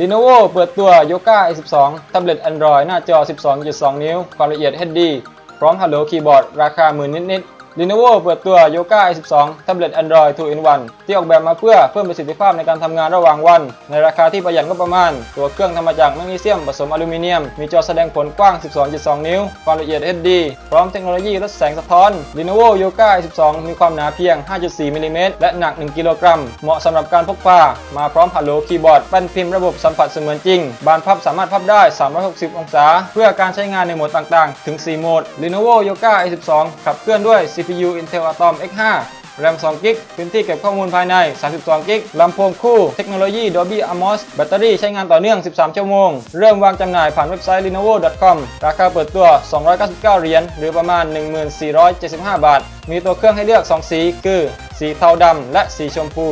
Lenovo เปิดตัว Yoga i12 แท็บเล็ต Android หน้าจอ 12.2 นิ้ว ความละเอียด HD พร้อม Hello Keyboard ราคาหมื่นนิดๆ Lenovo เปิดตัว Yoga A12 แท็บเล็ต Android 2-in-1 ที่ออกแบบมาเพื่อเพิ่มประสิทธิภาพในการทำงานระหว่างวัน ในราคาที่ประหยัดงบประมาณ ตัวเครื่องทำมาจากแมกนีเซียมผสมอลูมิเนียม มีจอแสดงผลกว้าง 12.2 นิ้ว ความละเอียด HD พร้อมเทคโนโลยีลดแสงสะท้อน Lenovo Yoga A12 มีความหนาเพียง 5.4 มิลลิเมตรและหนัก 1 กิโลกรัม เหมาะสำหรับการพกพา มาพร้อม Hello Keyboard แป้นพิมพ์ระบบสัมผัสเสมือนจริง บานพับสามารถพับได้ 360 องศา เพื่อการใช้งานในโหมดต่างๆ ถึง 4 โหมด Lenovo Yoga A12 ขับเคลื่อนด้วย CPU Intel Atom X5 แรม2กิกพื้นที่เก็บข้อมูลภายใน 32กิกลำโพงคู่ เทคโนโลยี Dolby Atmos แบตเตอรี่ใช้งานต่อเนื่อง 13 ชั่วโมง เริ่มวางจำหน่ายผ่านเว็บไซต์ lenovo.com ราคาเปิดตัว 299 เหรียญ หรือประมาณ 1475 บาท มีตัวเครื่องให้เลือก 2 สี คือ สีเทาดำและสีชมพู